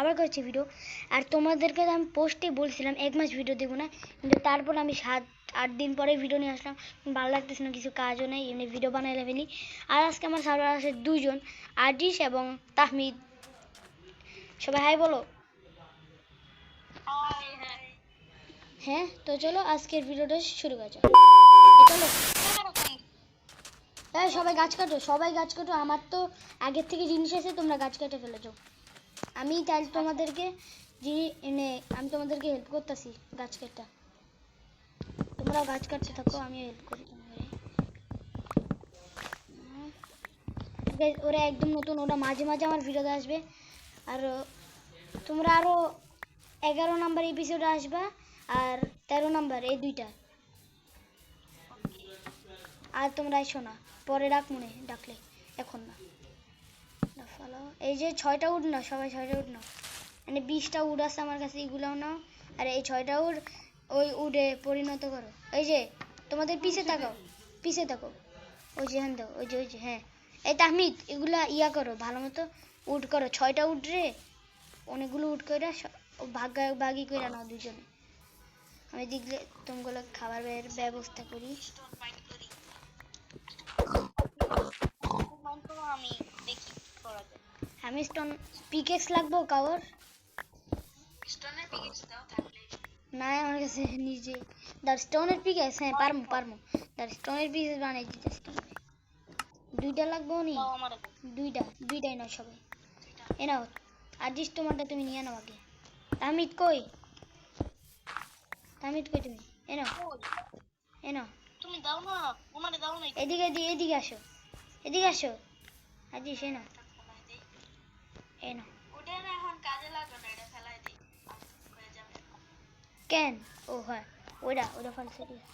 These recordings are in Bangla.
আবার করছি ভিডিও আর তোমাদেরকে আমি পোস্টে বলছিলাম এক মাস ভিডিও দেবো না কিন্তু তারপর আমি সাত আট দিন পরে ভিডিও নিয়ে আসলাম। ভালো লাগতেছে না কিছু কাজও নেই এমনি ভিডিও বানাইলে ফেলি। আর আজকে আমার সার্ভার আছে দুইজন আর্টিস এবং তাহমিদ। সবাই হাই বলো। হ্যাঁ তো চলো আজকের ভিডিওটা শুরু করা যাক। চলো। হ্যাঁ সবাই গাছ কাটো সবাই গাছ কাটো। আমার তো আগের থেকে জিনিস আছে তোমরা গাছ কেটে ফেলেছো। আমি তাই তোমাদেরকে জিনিস এনে, আমি তোমাদেরকে হেল্প করতেছি গাছ কাটা তোমরাও গাছ কাটতে থাকো, আমিও হেল্প করি ওরা একদম নতুন, ওরা মাঝে মাঝে আমার ভিডিওতে আসবে। আর তোমরা আরও এগারো নাম্বার এপিসোডে আসবা, আর তেরো নাম্বার এই দুইটা। আর তোমরা এসো না, পরে ডাক মনে, ডাকলে, এখন না। না ফালাও এই যে ছয়টা উড না সবাই ছয়টা উড নাও। মানে বিশটা উড আছে আমার কাছে, এগুলোও নাও। আর এই ছয়টা উড ওই উডে পরিণত করো। এই যে, তোমাদের পিছে তাকাও, পিছে থাকো ওই যে হ্যাঁ ওই যে ওই যে হ্যাঁ। এই তাহমিদ, এগুলা ইয়া করো, ভালো মতো উড করো। ছয়টা উড রে, অনেকগুলো উড করে ভাগ ভাগি করে নাও দুজনে। আমি দেখলে তোমাগুলো খাবারের ব্যবস্থা করি আমি, দেখি করা যায়। আমি স্টোন পিকেক্স লাগবো কাওয়ার স্টোনের পিকেক্স দাও থাকলে না আমার কাছে নিজে। দার স্টোনের পিকেক্স হ্যাঁ পারমু পারমু। দার স্টোনের পিকেক্স বানাই দিতেছি তোমাকে দুইটা লাগবো নি? দুইটা দুইটাই নাও সবাই। এ নাও আজিস তোমারটা তুমি নিয়ে নাও আগে। তামিদ কই? তামিদ কই তুমি? এ নাও। এ নাও। তুমি দাও না ওনারে দাও না এদিকে এদিকে এদিকে আসো। এদিকে আসো। আজিস এ নাও। এ নাও ওটা না এখন কাজে লাগবে না এটা ফেলাই দিই কেন ও হ্যাঁ ওটা ওটা ফালসে দিয়ে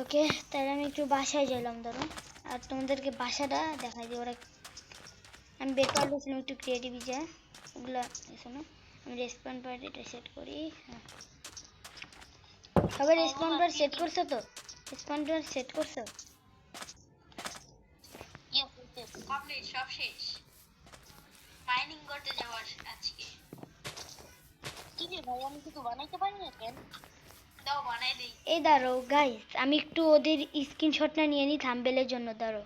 ওকে তাহলে আমি একটু বাসায় গেলাম ধরো আর তোমাদেরকে বাসাটা দেখাই দিই ওরা আমি বের করে দিয়েছিলাম একটু ক্রিয়েটিভ যা ওগুলা শোনো আমি রেসপন্ড পার্ট এটা সেট করি হ্যাঁ সবাই রেসপন্ড পার্ট সেট করছ তো রেসপন্ড পার্ট সেট করছ সব শেষ করতে যাওয়ার আজকে। কি রে ভাই আমি কিছু বানাইতে পারি না কেন? দাও বানাই দেই। এই দাঁড়ো গাইস আমি একটু ওদের স্ক্রিনশটটা নিয়ে নিই থাম্বেলের জন্য দাঁড়ো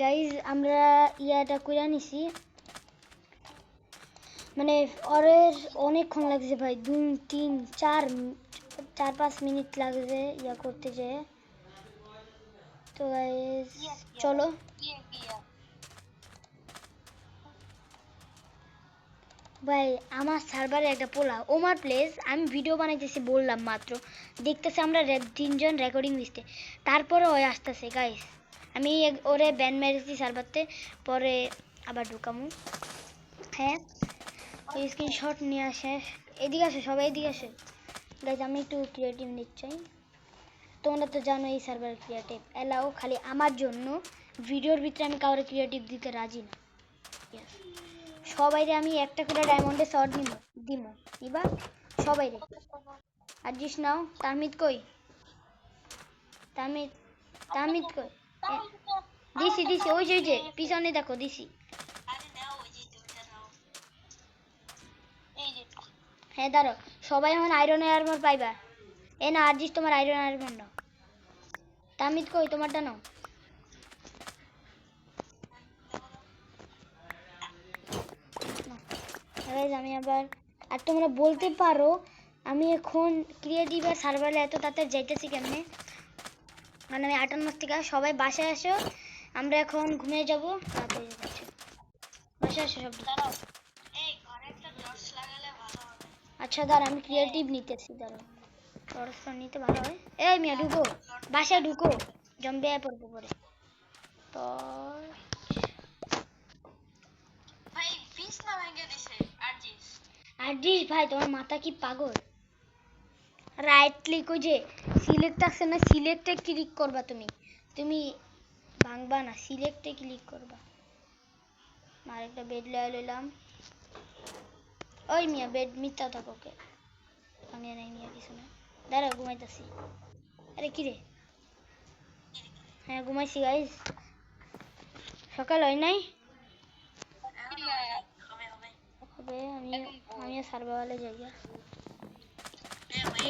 গাইজ আমরা ইয়াটা করে নিছি। মানে ওরের অনেকক্ষণ লাগছে ভাই দুই তিন চার চার পাঁচ মিনিট লাগছে ইয়া করতে যে। তো গাইজ চলো। ভাই, আমার সার্ভারে একটা পোলা। ওমার প্লেস আমি ভিডিও বানাইতেছি বললাম মাত্র। দেখতেছি আমরা তিনজন রেকর্ডিং লিস্টে তারপরে ওই আসতেছে গাইস আমি ওরে ব্যান মেরেছি সার্ভারতে পরে আবার ঢুকামু। হ্যাঁ ওই স্ক্রিনশট নিয়ে আসে। এদিকে আসে সবাই, এদিকে আসে। গাইজ আমি একটু ক্রিয়েটিভ নিচ্ছাই তোমরা তো জানো এই সার্ভার ক্রিয়েটিভ এলাও খালি আমার জন্য ভিডিওর ভিতরে আমি কাউরে ক্রিয়েটিভ দিতে রাজি না. সবাইরে আমি একটা করে ডায়মন্ডের শর্ট নিব দিব? নিবা সবাইরে আর জিস নাও, তাহমিদ কই? তাহমিদ তাহমিদ কই? দিছি দিছি, ওই যে ওই যে, পিছনে দেখো, দিছি। হ্যাঁ দাঁড়ো সবাই এখন আয়রন আর্মর পাইবা। এ না, আর জিস তোমার আয়রন আর্মর নাও। তাহমিদ কই, তোমারটা নাও। আমি আবার আর তোমরা বলতে পারো আমি এখন ক্রিয়েটিভ আর সার্ভারে এত তাড়াতাড়ি যাইতেছি কেমনে? মানে আমি আটান্ন মাস থেকে সবাই বাসায় আসো আমরা এখন ঘুমিয়ে যাব। যাচ্ছি বাসায় আসো সব। দাঁড়াও। আচ্ছা দাঁড়া আমি ক্রিয়েটিভ নিতেছি দাঁড়ো টর্চটা নিতে ভালো হয় এই মিয়া ঢুকো। বাসায় ঢুকো। জম্বে আয় পড়ব পরে। তো ভাই পিস না ভেঙে দিছে। আরজিস আর ভাই, তোমার মাথা কি পাগল? রাইট ক্লিক যে সিলেক্ট আছে না সিলেক্টে ক্লিক করবা তুমি। তুমি ভাঙবা না সিলেক্টে ক্লিক করবা। আরেকটা বেড লয়ে লইলাম। ওই মিয়া বেড মিথ্যা থাকো কে আমি আর নাই মিয়া কিছু না। দাঁড়া ঘুমাইতেছি। আরে কি রে? হ্যাঁ ঘুমাইছি গাইস সকাল হয় নাই? হবে আমি। আমি সার্ভাইভালে যাই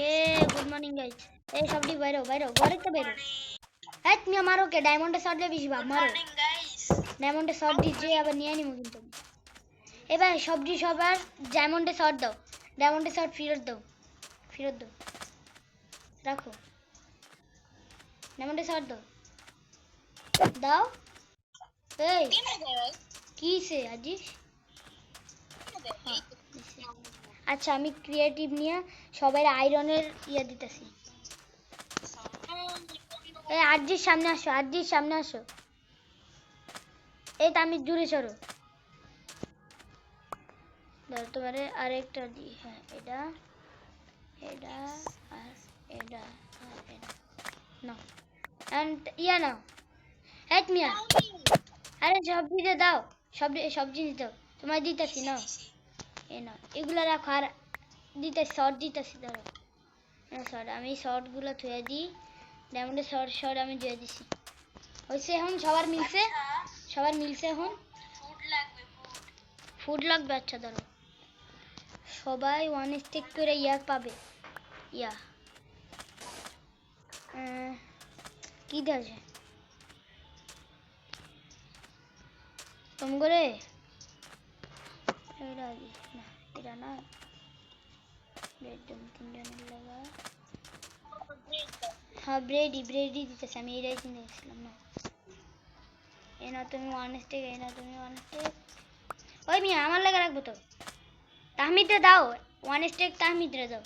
এ গুড মর্নিং গাইস এই সবটি বাইরো বাইরো ঘরে তো বাইরো। হ্যাঁ তুমি মারো কে? ডায়মন্ডে শট দিয়ে বেশি ভাব মারো মর্নিং গাইস ডায়মন্ডে শট দিচ্ছে আবার নিয়ে নিবো কিন্তু। এবার সবজি সবার ডায়মন্ডে শট দাও। ডায়মন্ডে শট ফেরত দাও। ফেরত দাও। রাখো। ডায়মন্ডে শট দাও। দাও। এই। কি সে আজিস এই। আচ্ছা আমি ক্রিয়েটিভ নিয়ে সবাই আয়রনের ইয়ে দিতেছি। এই আরজির সামনে আসো, আরজির সামনে আসো। এই তো আমি দূরে সরো। ধরো তোমারে আরেকটা দিই। হ্যাঁ এটা এটা, আর এটা আর এটা। নাও। অ্যান্ড ইয়া নাও। হ্যাঁ মিয়া। আরে সব দিয়ে দাও। সব সবজি দিতে দাও। তোমার দিতেছি, নাও। এ না এগুলো রাখো আর দিতে শর্ট দিতেছি ধরো। শর্ট আমি শর্টগুলো থুয়ে দিই। ডায়মন্ডের শর্ট শর্ট আমি দিয়ে দিছি। হয়েছে এখন সবার মিলছে? সবার মিলছে এখন? ফুড লাগবে আচ্ছা ধরো। সবাই ওয়ান স্টিক করে ইয়া পাবে। ইয়া। কি দেছে তুমি করে এটা না এটা না তিনজনের লাগা হ্যাঁ ব্রেডি ব্রেডি দিতেছে আমি এটাই চিন্তা করছিলাম না এ না তুমি ওয়ান স্টেক এ না তুমি ওয়ান স্টেক ওই মিয়া আমার লাগা রাখব তো তাহমিদে দাও ওয়ান স্টেক তাহমিদরে দাও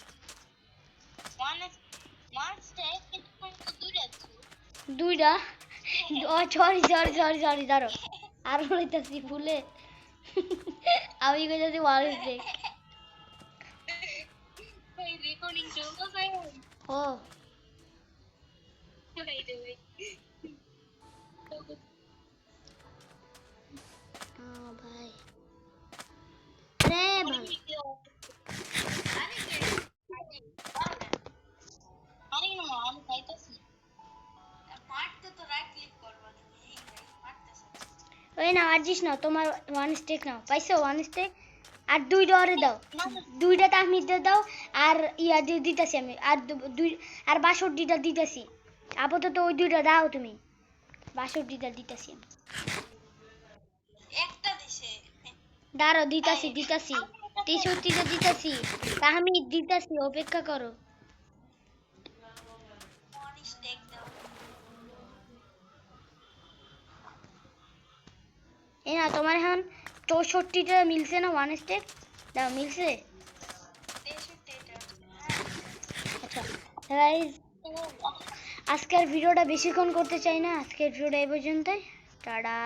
দুইটা ও সরি সরি সরি সরি ধরো আর বলতেছি ভুলে আমি কইতাছি ওয়ান স্টেক ভাই রেকর্ডিং চলতেছে ও ভাই রে ভাই ওই না আজিস না তোমার ওয়ান স্টেক নাও। পাইছো? ওয়ান স্টেক আর দুইটা ওরে দাও। দুইটা তাহমিদে দাও আর ইয়া দিয়ে দিতেছি আমি। আর দুই আর বাষট্টিটা দিতেছি। আপাতত ওই দুইটা দাও তুমি। বাষট্টিটা দিতেছি আমি। একটা দিছে। দাঁড়ো দিতাছি দিতাছি। তেষট্টিটা দিতাছি। তাহমিদ দিতাছি অপেক্ষা করো। এই না, তোমার এখন চৌষট্টিটা মিলছে না ওয়ান স্টেপ দাও, মিলছে? আচ্ছা আজকের ভিডিওটা বেশিক্ষণ করতে চাই না। আজকের ভিডিওটা এই পর্যন্তই। টাটা।